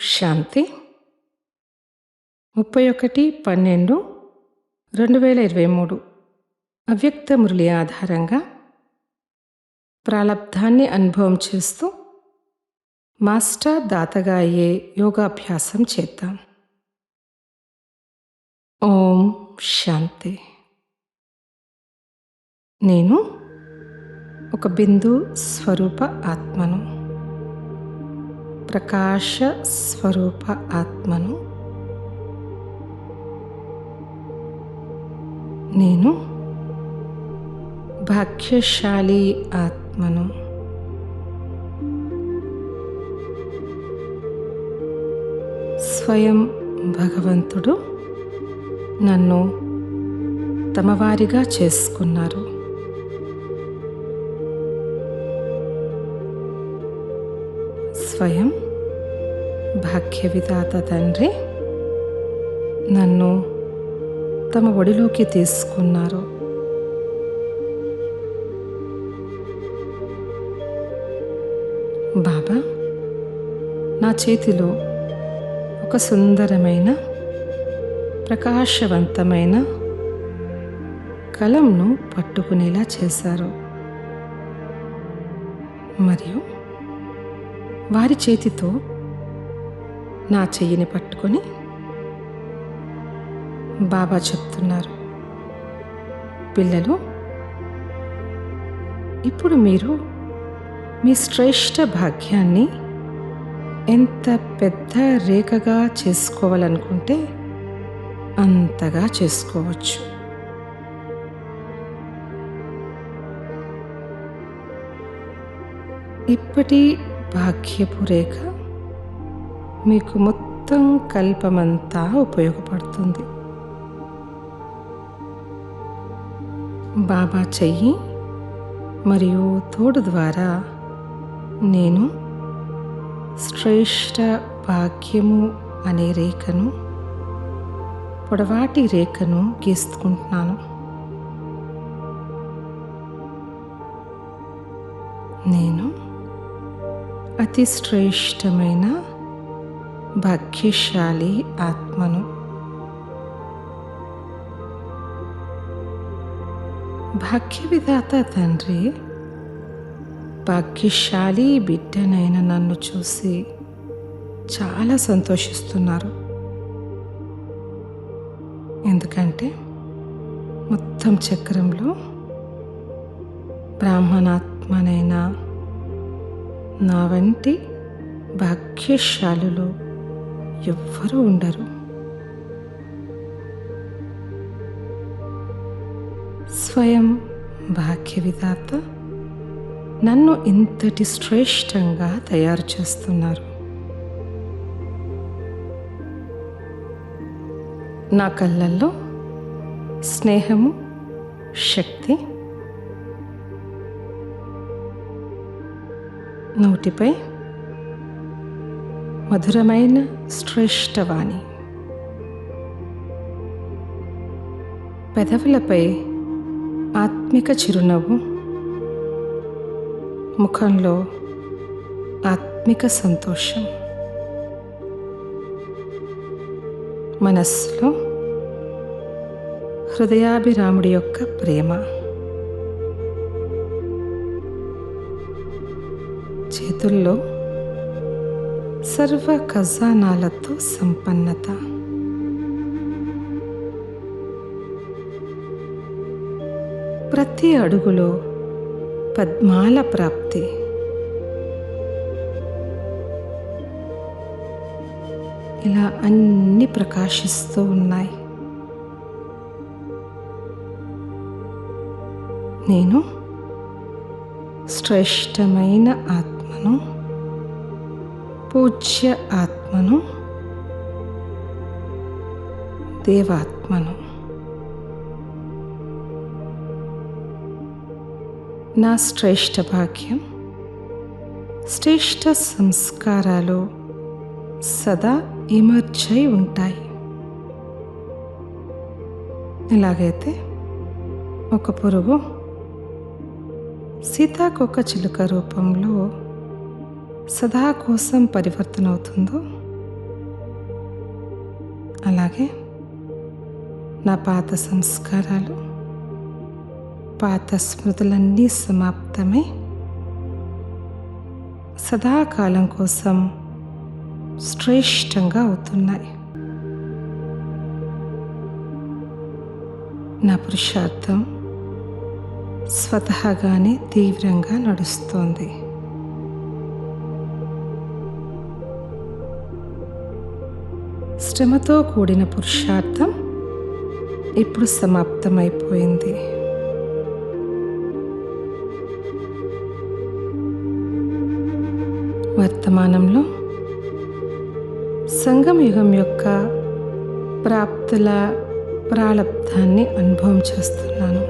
శాంతి. ముప్పై ఒకటి పన్నెండు రెండు వేల ఇరవై మూడు. అవ్యక్త మురళి ఆధారంగా ప్రాలబ్ధాన్ని అనుభవం చేస్తూ మాస్టర్ దాతగా అయ్యే యోగాభ్యాసం చేద్దాం. ఓం శాంతి. నేను ఒక బిందు స్వరూప ఆత్మను ప్రకాశ స్వరూప ఆత్మను నేను భాగ్యశాలి ఆత్మను. స్వయం భగవంతుడు నన్ను తమవారిగా చేసుకున్నారు. స్వయం భాగ్య విధాత తండ్రి నన్ను తమ ఒడిలోకి తీసుకున్నారు. బాబా నా చేతిలో ఒక సుందరమైన ప్రకాశవంతమైన కలంను పట్టుకునేలా చేశారు. మరియు వారి చేతితో నా చెయ్యిని పట్టుకొని బాబా చెప్తున్నారు. పిల్లలు ఇప్పుడు మీరు మీ శ్రేష్ట భాగ్యాన్ని ఎంత పెద్ద రేఖగా చేసుకోవాలనుకుంటే అంతగా చేసుకోవచ్చు. ఇప్పటి భాగ్యపు రేఖ మీకు మొత్తం కల్పమంతా ఉపయోగపడుతుంది. బాబా చెయ్యి మరియు తోడు ద్వారా నేను శ్రేష్ట భాగ్యము అనే రేఖను పొడవాటి రేఖను గీసుకుంటున్నాను. నేను అతి శ్రేష్టమైన భాగ్యశాలి ఆత్మను భాగ్య విధాత తండ్రి భాగ్యశాలి బిడ్డనైన నన్ను చూసి చాలా సంతోషిస్తున్నారు. ఎందుకంటే మొత్తం చక్రంలో బ్రాహ్మణాత్మనైనా నా వంటి భాగ్యశాలులు ఎవ్వరూ ఉండరు. స్వయం భాగ్యవిధాత నన్ను ఇంతటి శ్రేష్టంగా తయారు చేస్తున్నారు. నా కళ్ళల్లో స్నేహము శక్తి నోటిపై మధురమైన శ్రేష్టవాణి. పెదవులపై ఆత్మిక చిరునవ్వు. ముఖంలో ఆత్మిక సంతోషం. మనస్సులో హృదయాభిరాముడి యొక్క ప్రేమ. చేతుల్లో సర్వ ఖజానాలతో సంపన్నత. ప్రతి అడుగులో పద్మాల ప్రాప్తి. ఇలా అన్ని ప్రకాశిస్తూ ఉన్నాయి. నేను శ్రేష్టమైన ఆత్మ. ఆత్మను పూజ్య ఆత్మను దేవాత్మను. నా శ్రేష్ట భాగ్యం శ్రేష్ట సంస్కారాలు సదా ఇమర్చై ఉంటాయి. ఎలాగైతే ఒక పురుగు సీతాకొక చిలుక రూపంలో సదా కోసం పరివర్తన అవుతుందో అలాగే నా పాత సంస్కారాలు పాత స్మృతులన్నీ సమాప్తమై. సదాకాలం కోసం శ్రేష్టంగా అవుతున్నాయి. నా పురుషార్థం స్వతహాగానే తీవ్రంగా నడుస్తోంది. శ్రమతో కూడిన పురుషార్థం ఇప్పుడు సమాప్తమైపోయింది. వర్తమానంలో సంగం యుగం యొక్క ప్రాప్తుల ప్రాలబ్ధాన్ని అనుభవం చేస్తున్నాను.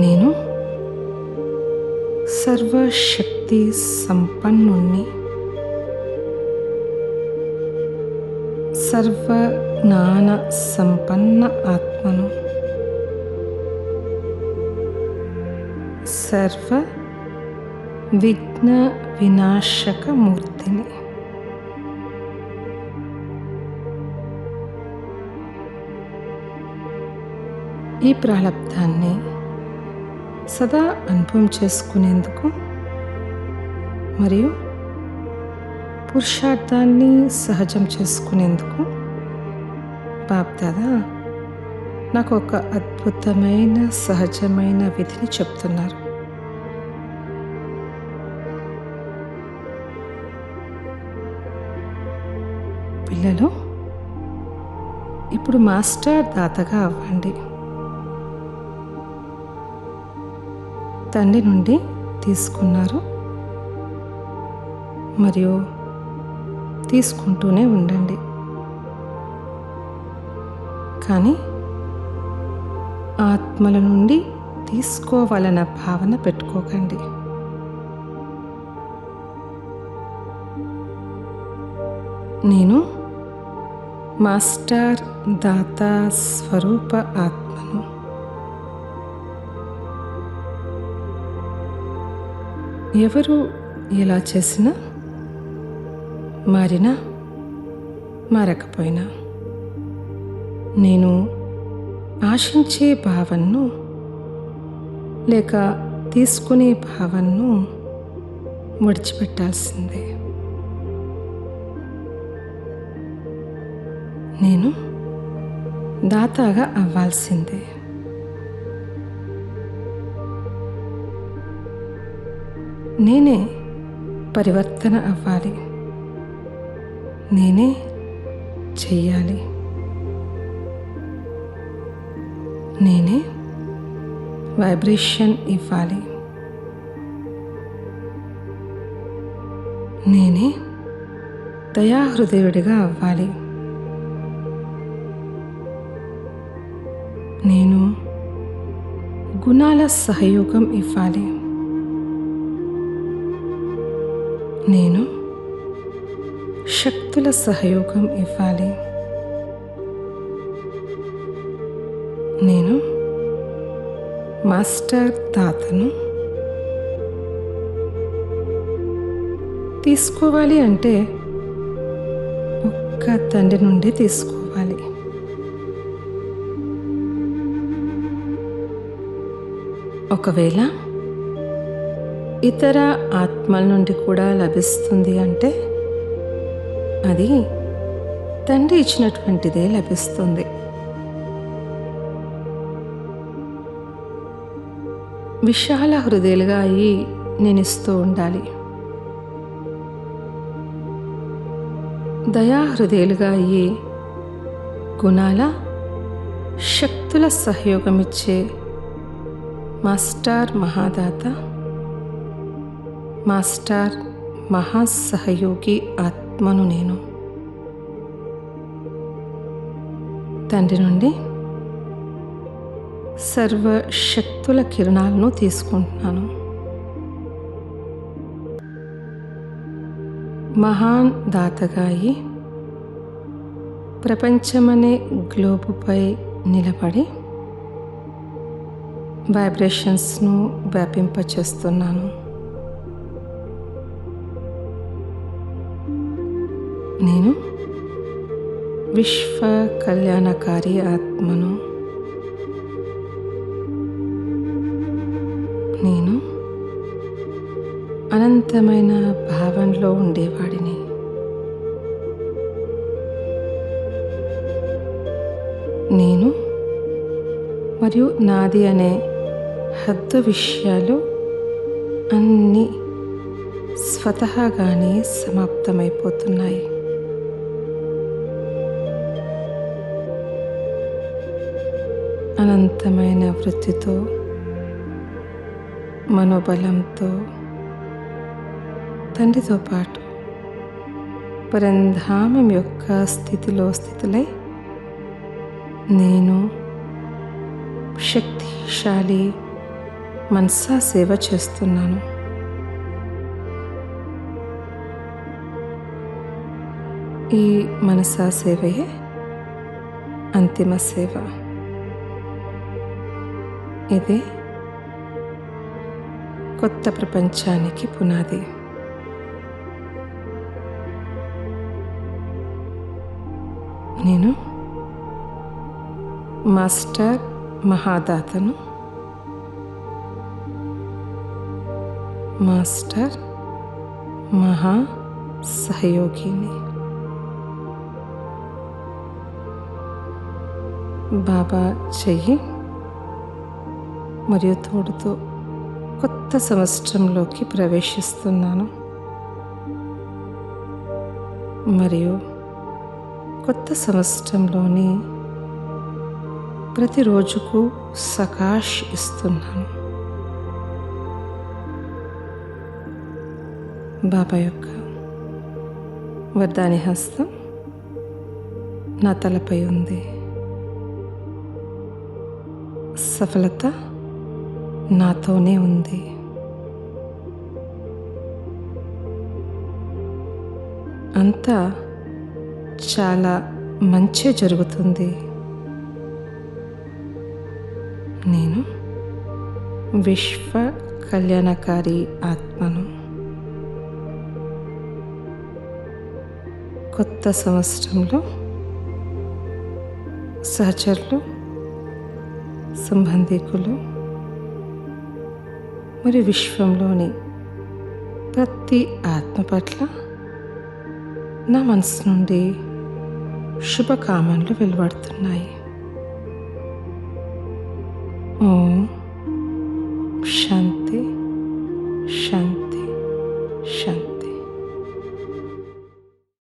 నేను సర్వశక్తి సంపన్నుణ్ణి సర్వ జ్ఞాన సంపన్న ఆత్మను. సర్వ విఘ్న వినాశక మూర్తిని ఈ ప్రాలబ్ధాన్ని సదా అనుభవం చేసుకునేందుకు మరియు పురుషార్థాన్ని సహజం చేసుకునేందుకు బాప్దాదా నాకు ఒక అద్భుతమైన సహజమైన విధిని చెప్తున్నారు. పిల్లలు ఇప్పుడు మాస్టర్ దాతగా అవ్వండి. తండ్రి నుండి తీసుకున్నారు. మరియు తీసుకుంటూనే ఉండండి. కానీ ఆత్మల నుండి తీసుకోవాలన్న భావన పెట్టుకోకండి. నేను మాస్టర్ దాత స్వరూప ఆత్మను. ఎవరు ఎలా చేసినా మారినా? మారకపోయినా? నేను ఆశించే భావనను లేక తీసుకునే భావనను విడిచిపెట్టాల్సిందే నేను దాతాగా అవ్వాల్సిందే. నేనే పరివర్తన అవ్వాలి. నేనే చెయ్యాలి. నేనే వైబ్రేషన్ ఇవ్వాలి. నేనే దయాహృదయుడిగా అవ్వాలి. నేను గుణాల సహయోగం ఇవ్వాలి. నేను శక్తుల సహయోగం ఇవ్వాలి నేను మాస్టర్ తాతను తీసుకోవాలి అంటే ఒక్క తండ్రి నుండి తీసుకోవాలి ఒకవేళ ఇతర ఆత్మల నుండి కూడా లభిస్తుంది అంటే అది తండ్రి ఇచ్చినటువంటిదే లభిస్తుంది. విశాల హృదయాలుగా అయ్యి నేను ఇస్తూ ఉండాలి. దయా హృదయాలుగా అయ్యి గుణాల శక్తుల సహయోగం ఇచ్చే మాస్టార్ మహాదాత మాస్టార్ మహాసహయోగి ఆత్మను నేను. తండ్రి నుండి సర్వ శక్తుల కిరణాలను తీసుకుంటున్నాను. మహాన్ దాతగాయి ప్రపంచమనే గ్లోబుపై నిలబడి వైబ్రేషన్స్ను వ్యాపింపచేస్తున్నాను. నేను విశ్వ కళ్యాణకారి ఆత్మను. నేను అనంతమైన భావంలో ఉండేవాడిని. నేను మరియు నాది అనే హద్దు విషయాలు అన్నీ స్వతహాగానే సమాప్తమైపోతున్నాయి. అనంతమైన వృత్తితో మనోబలంతో తండ్రితో పాటు పరంధామం యొక్క స్థితిలో స్థితులై నేను శక్తిశాలి మనసా సేవ చేస్తున్నాను. ఈ మనసా సేవయే అంతిమ సేవ. ఇదే కొత్త ప్రపంచానికి పునాది. నేను మాస్టర్ మహాదాతను. మాస్టర్ మహా సహయోగిని. బాబా చెయ్యి. మరియు తోడుతో కొత్త సంవత్సరంలోకి ప్రవేశిస్తున్నాను. మరియు కొత్త సంవత్సరంలోని ప్రతిరోజుకు సకాష్ ఇస్తున్నాను. బాబా యొక్క వరదాని హస్తం నా తలపై ఉంది. సఫలత నాతోనే ఉంది. అంతా చాలా మంచి జరుగుతుంది. నేను విశ్వ కళ్యాణకారి ఆత్మను కొత్త సంవత్సరంలో సహచరులు సంబంధికులు మరి విశ్వంలోని ప్రతి ఆత్మ పట్ల నా మనసు నుండి శుభకామనలు వెలువడుతున్నాయి. ఓం